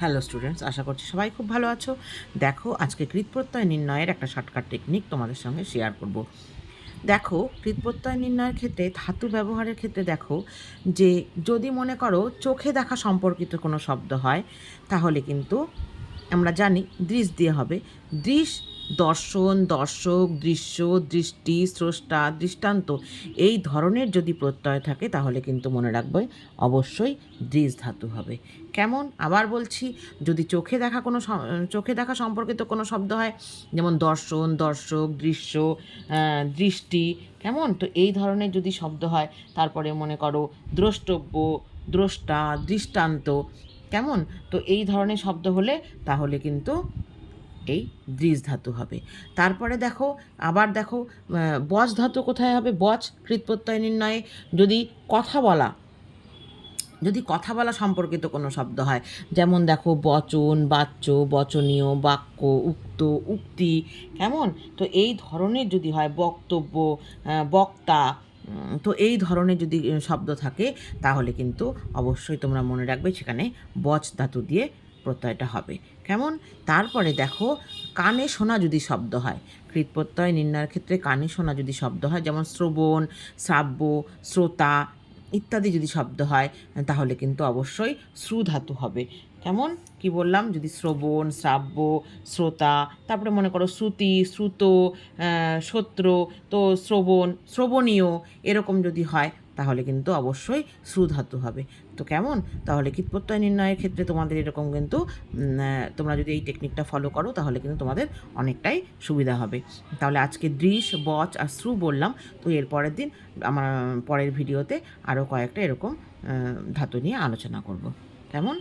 Hello students আশা করছি সবাই খুব ভালো আছো। দেখো, আজকে কৃতপ্রত্যয় নির্ণয়ের একটা শর্টকাট টেকনিক তোমাদের সঙ্গে শেয়ার করব। দেখো, কৃতপ্রত্যয় নির্ণয়ের ক্ষেত্রে, ধাতু ব্যবহারের ক্ষেত্রে দেখো যে, যদি মনে করো চোখে দেখা সম্পর্কিত কোনো শব্দ হয়, তাহলে কিন্তু আমরা জানি দৃশ দিয়ে হবে। দৃশ দর্শন, দর্শক, দৃশ্য, দৃষ্টি, স্রষ্টা, দৃষ্টান্ত এই ধরনের যদি প্রত্যয় থাকে তাহলে কিন্তু মনে রাখবে অবশ্যই দৃশ ধাতু হবে। কেমন? আবার বলছি, যদি চোখে দেখা কোনো চোখে দেখা সম্পর্কিত কোনো শব্দ হয়, যেমন দর্শন, দর্শক, দৃশ্য দৃষ্টি, কেমন? তো এই ধরনের যদি শব্দ হয়, তারপরে মনে করো দ্রষ্টব্য, দ্রষ্টা, দৃষ্টান্ত, কেমন? তো এই ধরনের শব্দ হলে তাহলে কিন্তু এই দ্রিজ ধাতু হবে। তারপরে দেখো, আবার দেখো বচ ধাতু কোথায় হবে? বচ কৃতপ্রত্যয় নির্ণয়ে যদি কথা বলা, যদি কথা বলা সম্পর্কিত কোনো শব্দ হয়, যেমন দেখো, বচন, বাচ্য, বচনীয়, বাক্য, উক্ত, উক্তি, কেমন? তো এই ধরনের যদি হয়, বক্তব্য বক্তা তো এই ধরনের যদি শব্দ থাকে, তাহলে কিন্তু অবশ্যই তোমরা মনে রাখবে সেখানে বচ ধাতু দিয়ে প্রত্যয়টা হবে। কেমন? তারপরে দেখো, কানে শোনা যদি শব্দ হয়, কৃতপ্রত্যয় নির্ণয়ের ক্ষেত্রে কানে শোনা যদি শব্দ হয়, যেমন শ্রবণ, শ্রাব্য, শ্রোতা ইত্যাদি যদি শব্দ হয়, তাহলে কিন্তু অবশ্যই শ্রু ধাতু হবে। কেমন? কি বললাম? যদি শ্রবণ, শ্রাব্য, শ্রোতা, তারপরে মনে করো শ্রুতি, শ্রুত সত্র, তো শ্রবণ, শ্রবণীয় এরকম যদি হয় তাহলে কিন্তু অবশ্যই সুধাতু হবে। তো কেমন? তাহলে কীটপ্রত্যয় নির্ণয়ের ক্ষেত্রে তোমাদের এরকম কিন্তু তোমরা যদি এই টেকনিকটা ফলো করো, তাহলে কিন্তু তোমাদের অনেকটাই সুবিধা হবে। তাহলে আজকে দৃশ, বচ আর শ্রু বললাম, তো এর পরের দিন আমার পরের ভিডিওতে আরও কয়েকটা এরকম ধাতু নিয়ে আলোচনা করব। কেমন?